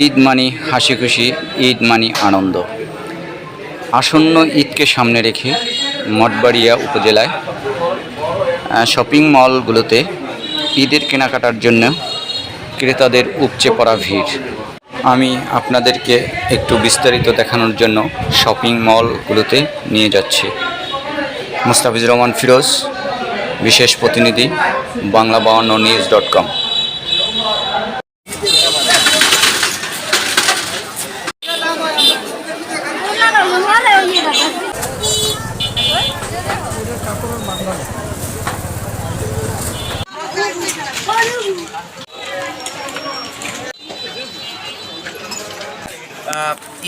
ঈদ মানি হাসি খুশি, ঈদ মানি আনন্দ। আসন্ন ঈদকে সামনে রেখে মঠবাড়িয়া উপজেলায় শপিং মলগুলোতে ঈদের কেনাকাটার জন্য ক্রেতাদের উপচে পড়া ভিড়। আমি আপনাদেরকে একটু বিস্তারিত দেখানোর জন্য শপিং মলগুলোতে নিয়ে যাচ্ছি। মুস্তাফিজুর রহমান ফিরোজ, বিশেষ প্রতিনিধি, বাংলা বাউন্ন নিউজ ডট কম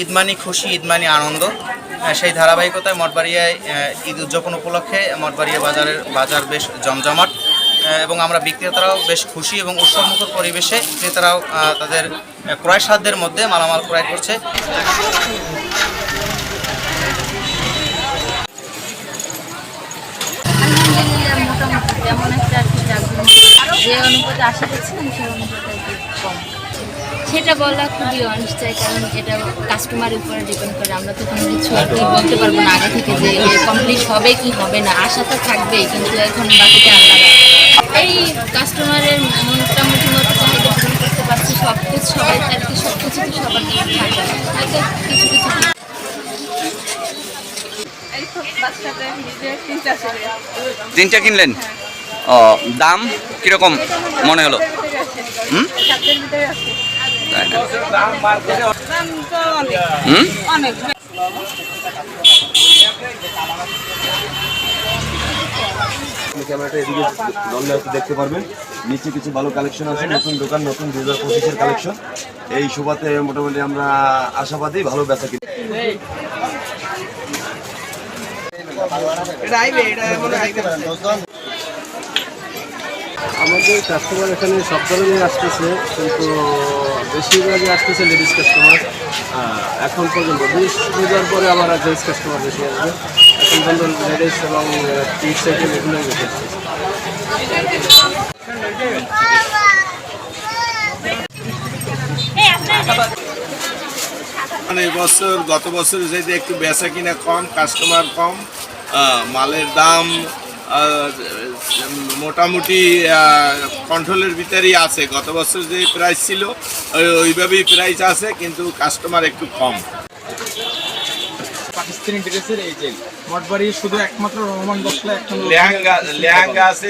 ঈদ মানি খুশি ঈদ মানি আনন্দ সেই ধারাবাহিকতায় মঠবাড়িয়ায় ঈদ উদযাপন উপলক্ষে মঠবাড়িয়া বাজারের, বাজার বেশ জমজমাট। এবং আমরা বিক্রেতারাও বেশ খুশি এবং উৎসবমুখর পরিবেশে ক্রেতারাও তাদের ক্রয় সাধ্যের মধ্যে মালামাল ক্রয় করছে। যে অনুপাতে আশা করছিলাম অনুপাতে সেটা বলা খুবই অনিশ্চয় কারণ এটা কাস্টমারের উপরে ডিপেন্ড করে। আমরা তো কোনো কিছু আর কি বলতে পারব না আগে থেকে যে কমপ্লিট হবে কি হবে না। আশা তো থাকবেই কিন্তু এখন বাকিটা আল্লাহ এই কাস্টমারের মোটামুটি মতো চাহিদা পূরণ করতে পারছি সব কিছু সবাই আর কি সব কিছু তো সবার থাকে। না। হয়তো কিছু কিছু তিনটা কিনলেন? ও দাম কীরকম মনে হলো? হুম? ক্যামেরাটা এদিকে ধরলে হয়তো দেখতে পারবেন। নিচে কিছু ভালো কালেকশন আছে নতুন দোকান নতুন দুই হাজার পঁচিশের কালেকশন এই শোভাতে মোটামুটি আমরা আশাবাদী ভালো বেচা কিনি। আমাদের কাস্টমার এখানে সব ধরনের আসতেছে, কিন্তু বেশিরভাগই আসতেছে লেডিস কাস্টমার এখন পর্যন্ত বৃহস্পতিবার পরে আবার জেন্টস কাস্টমার বেশি আসবে। এখন পর্যন্ত লেডিস এবং টি সাইকেল এগুলোই বেশি আসতেছে। মানে বছর, গত বছর চাইতে একটু বেচা কিনা কম কাস্টমার কম মালের দাম মোটামুটি কন্ট্রোলের ভিতরেই আছে। গত বছর যে প্রাইস ছিল ওইভাবেই প্রাইস আছে কিন্তু কাস্টমার একটু কম। পাকিস্তানি ড্রেসের এই যে মঠবাড়ি শুধু একমাত্র রহমান এখন লেহেঙ্গা লেহেঙ্গা আছে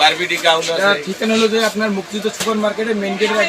বারবিডি গাউন আছে। ঠিকানা হলো যে আপনার মুক্তিযুদ্ধ সুপার মার্কেটে মেন গেটের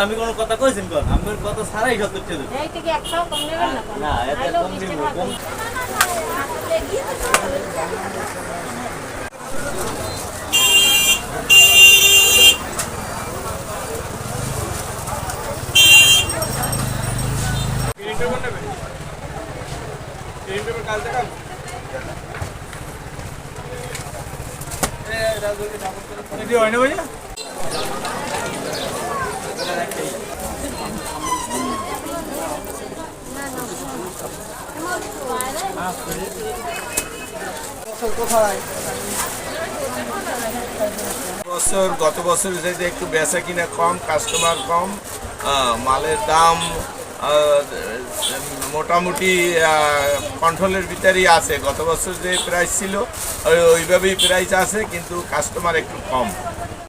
আমি কোনো কথা কইছেন কোন? আমার কথা সারাই সত্তর টাকা এই থেকে একটাও কম নেবেন না না এত কম দিব কম। বছর, গত বছর চাইতে একটু বেচা কিনা কম কাস্টমার কম মালের দাম মোটামুটি কন্ট্রোলের ভিতরেই আছে। গত বছর যে প্রাইস ছিল ওইভাবেই প্রাইস আছে, কিন্তু কাস্টমার একটু কম।